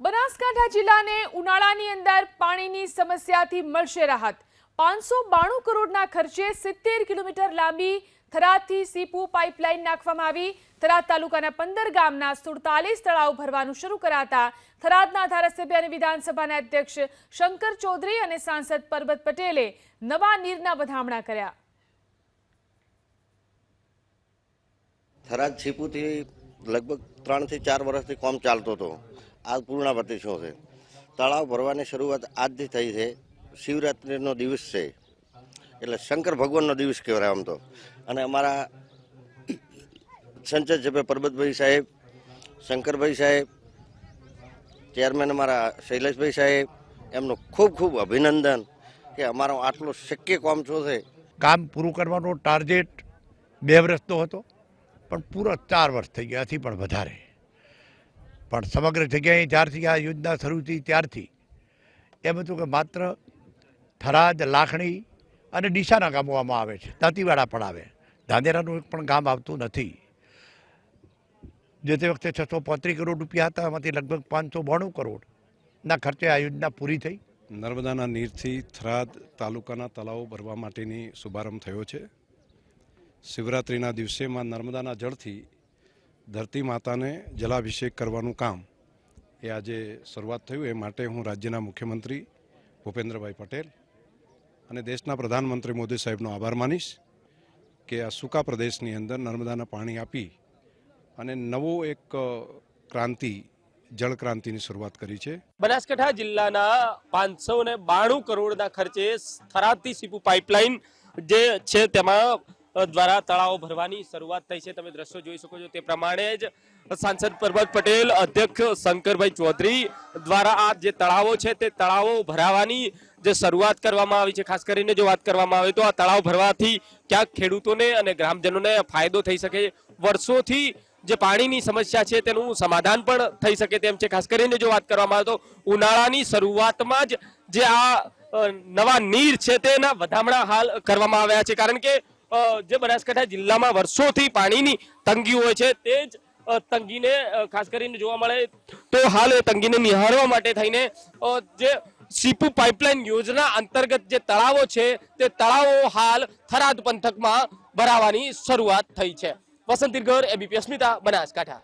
બનાસકાંઠા જિલ્લાને ઉનાળાની અંદર પાણીની સમસ્યાથી મળશે રાહત. પાંચસો બાણું કરોડના ખર્ચે સિત્તેર કિલોમીટર લાંબી થરાદથી સીપુ પાઇપલાઇન નાખવામાં આવી. થરાદ તાલુકાના પંદર ગામના સુડતાલીસ તળાવ ભરવાનું શરૂ કરાતા થરાદના ધારાસભ્ય અને વિધાનસભાના અધ્યક્ષ શંકર ચૌધરી અને સાંસદ પરબત પટેલે નવા નીરના વધામણા કર્યા. થરાદ સીપુથી લગભગ ત્રણથી ચાર વર્ષથી કોમ ચાલતો હતો. આ પૂર્ણાવતી શો છે. તળાવ ભરવાની શરૂઆત આજથી થઈ છે. શિવરાત્રિનો દિવસ છે. એટલે શંકર ભગવાનનો દિવસ કહેવાય આમ તો. અને અમારા સંસદ સભ્ય પરબતભાઈ સાહેબ, શંકરભાઈ સાહેબ, ચેરમેન અમારા શૈલેષભાઈ સાહેબ, એમનું ખૂબ ખૂબ અભિનંદન કે અમારો આટલો શક્ય કોમ શું છે. કામ પૂરું કરવાનો ટાર્ગેટ બે વર્ષનો હતો, પણ પૂરો ચાર વર્ષ થઈ ગયાથી પણ વધારે. પણ સમગ્ર જગ્યાએ જ્યારથી આ યોજના શરૂ થઈ ત્યારથી એમ હતું કે માત્ર થરાદ, લાખણી અને ડીસાના ગામો આવે છે. દાંતીવાડા પણ આવે. ધાંધેરાનું એક પણ ગામ આવતું નથી. જે તે વખતે છસો પાંત્રીસ કરોડ રૂપિયા હતા, એમાંથી લગભગ પાંચસો બાણું કરોડના ખર્ચે આ યોજના પૂરી થઈ. નર્મદાના નીરથી થરાદ તાલુકાના તળાવો ભરવા માટેની શુભારંભ થયો છે. શિવરાત્રિના દિવસેમાં નર્મદાના જળથી ધરતી માતાને જલાભિષેક કરવાનું કામ એ આજે શરૂઆત થયું. એ માટે હું રાજ્યના મુખ્યમંત્રી ભૂપેન્દ્રભાઈ પટેલ અને દેશના પ્રધાનમંત્રી મોદી સાહેબનો આભાર માનીશ કે આ સૂકા પ્રદેશની અંદર નર્મદાના પાણી આપી અને નવો એક ક્રાંતિ, જળ ક્રાંતિની શરૂઆત કરી છે. બનાસકાંઠા જિલ્લાના પાંચસો ને બાણું કરોડના ખર્ચે થરાતી સીપુ પાઇપલાઇન જે છે તેમાં દ્વારા તળાવો ભરવાની શરૂઆત થઈ છે. તમે દ્રશ્યો જોઈ શકો છો તે પ્રમાણે જ સાંસદ પરબત પટેલ, અધ્યક્ષ શંકરભાઈ ચૌધરી દ્વારા આ જે તળાવો છે તે તળાવો ભરાવાની જે શરૂઆત કરવામાં આવી છે. ખાસ કરીને જો વાત કરવામાં આવે તો આ તળાવ ભરવાથી ક્યાંક ખેડૂતોને અને ગ્રામજનોને ફાયદો થઈ શકે. વર્ષોથી જે પાણીની સમસ્યા છે તેનું સમાધાન પણ થઈ શકે તેમ છે. ખાસ કરીને જો વાત કરવામાં આવે તો ઉનાળાની શરૂઆતમાં જ જે આ નવા નીર છે તેના વધામણા હાલ કરવામાં આવ્યા છે. કારણ કે જે બનાસકાંઠા જિલ્લામાં વર્ષોથી પાણીની તંગી હોય છે, તે જ તંગીને ખાસ કરીને જોવા મળે તો હાલ એ તંગીને નિહાળવા માટે થઈને જે સીપુ પાઇપલાઇન યોજના અંતર્ગત જે તળાવો છે, તે તળાવો હાલ થરાદ પંથકમાં ભરાવાની શરૂઆત થઈ છે. વસંતીગર એબીપી અસ્મિતા, બનાસકાંઠા.